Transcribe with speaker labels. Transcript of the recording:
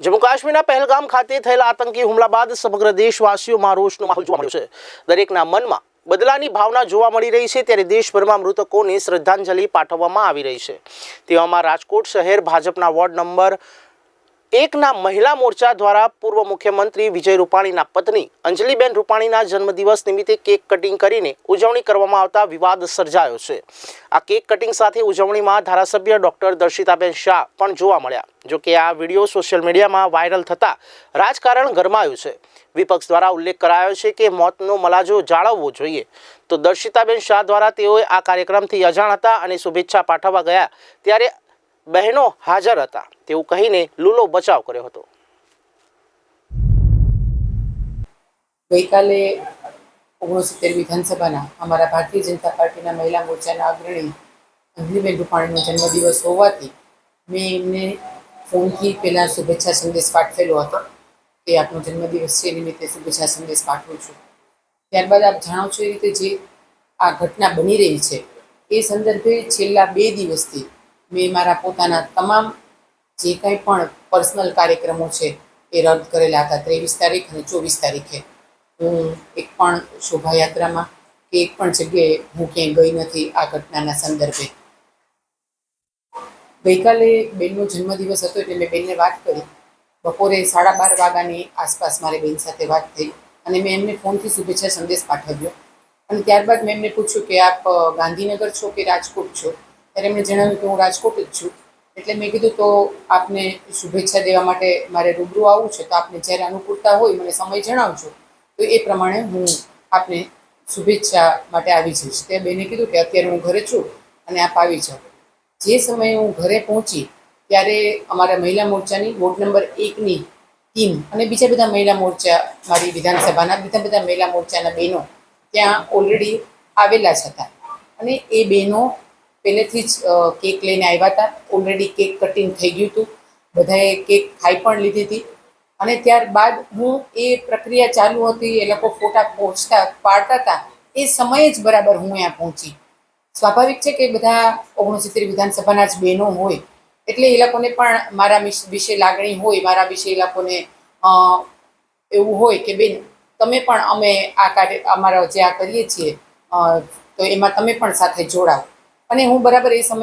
Speaker 1: જમ્મુ કાશ્મીરના પહેલગામ ખાતે થયેલા આતંકી હુમલા બાદ સમગ્ર દેશવાસીઓમાં રોષનો માહોલ જોવા મળ્યો છે. દરેકના મનમાં બદલાની ભાવના જોવા મળી રહી છે, ત્યારે દેશભરમાં મૃતકોને શ્રદ્ધાંજલિ પાઠવવામાં આવી રહી છે. તેવામાં રાજકોટ શહેર ભાજપના વોર્ડ નંબર એકના મહિલા મોરચા દ્વારા પૂર્વ મુખ્યમંત્રી વિજય રૂપાણીના પત્ની અંજલિબેન રૂપાણીના જન્મદિવસ નિમિત્તે કેક કટિંગ કરીને ઉજવણી કરવામાં આવતા વિવાદ સર્જાયો છે. આ કેક કટિંગ સાથે ઉજવણીમાં ધારાસભ્ય ડોક્ટર દર્શિતાબેન શાહ પણ જોવા મળ્યા. જોકે આ વીડિયો સોશિયલ મીડિયામાં વાયરલ થતાં રાજકારણ ગરમાયું છે. વિપક્ષ દ્વારા ઉલ્લેખ કરાયો છે કે મોતનો મલાજો જાળવવો જોઈએ. તો દર્શિતાબેન શાહ દ્વારા તેઓએ આ કાર્યક્રમથી અજાણ હતા અને શુભેચ્છા પાઠવવા ગયા, ત્યારે બહેનો હાજર હતા. તેવું કહીને લૂલો બચાવ કર્યો હતો.
Speaker 2: ગઈકાલે ઓગણસિત્તેર વિધાનસભાના અમારા ભારતીય જનતા પાર્ટીના મહિલા મોરચાના અગ્રણી અંજલિબેન રૂપાણીનો જન્મદિવસ હોવાથી મેં એમને ફોનથી પહેલાં શુભેચ્છા સંદેશ પાઠવેલો હતો કે આપનો જન્મદિવસ છે નિમિત્તે શુભેચ્છા સંદેશ પાઠવું છું. ત્યારબાદ આપ જાણો છો એ રીતે જે આ ઘટના બની રહી છે એ સંદર્ભે છેલ્લા બે દિવસથી મેં મારા પોતાના તમામ જે કંઈ પણ પર્સનલ કાર્યક્રમો છે એ રદ કરેલા હતા ત્રેવીસ તારીખ અને ચોવીસ તારીખે. હું એક પણ શોભાયાત્રામાં કે એક પણ જગ્યાએ હું ક્યાંય ગઈ નથી આ ઘટનાના સંદર્ભે. ગઈકાલે બેનનો જન્મદિવસ હતો એટલે મેં બેનને વાત કરી. બપોરે સાડા બાર વાગ્યાની આસપાસ મારી બેન સાથે વાત થઈ અને મેં એમને ફોનથી શુભેચ્છા સંદેશ પાઠવ્યો. અને ત્યારબાદ મેં એમને પૂછ્યું કે આપ ગાંધીનગર છો કે રાજકોટ છો? ત્યારે એમણે જણાવ્યું કે હું રાજકોટ જ છું. એટલે મેં કીધું, તો આપને શુભેચ્છા દેવા માટે મારે રૂબરૂ આવવું છે. તો આપને જ્યારે અનુકૂળતા હોય, મને સમય જણાવજો. તો એ પ્રમાણે હું આપને શુભેચ્છા માટે આવી જઈશ. તે બેને કીધું કે અત્યારે હું ઘરે છું અને આપ આવી જાઓ. જે સમયે હું ઘરે પહોંચી, ત્યારે અમારા મહિલા મોરચાની વોર્ડ નંબર એકની ટીમ અને બીજા બધા મહિલા મોરચા, મારી વિધાનસભાના બીજા બધા મહિલા મોરચાના બહેનો ત્યાં ઓલરેડી આવેલા જ હતા. અને એ બહેનો પહેલેથી જ કેક લઈને આવ્યા હતા. ઓલરેડી કેક કટિંગ થઈ ગયું હતું. બધાએ કેક ખાઈ પણ લીધી હતી. અને ત્યારબાદ હું એ પ્રક્રિયા ચાલુ હતી, એ લોકો ફોટા પહોંચતા પાડતા હતા એ સમયે જ બરાબર હું ત્યાં પહોંચી. સ્વાભાવિક છે કે બધા ઓગણસિત્તેર વિધાનસભાના જ બહેનો હોય, એટલે એ લોકોને પણ મારા વિશે લાગણી હોય, મારા વિશે એ લોકોને એવું હોય કે બેન, તમે પણ અમે આ કાર્ય, અમારા જે આ કરીએ છીએ તો એમાં તમે પણ સાથે જોડાઓ. અને હું બરાબર એ સમયે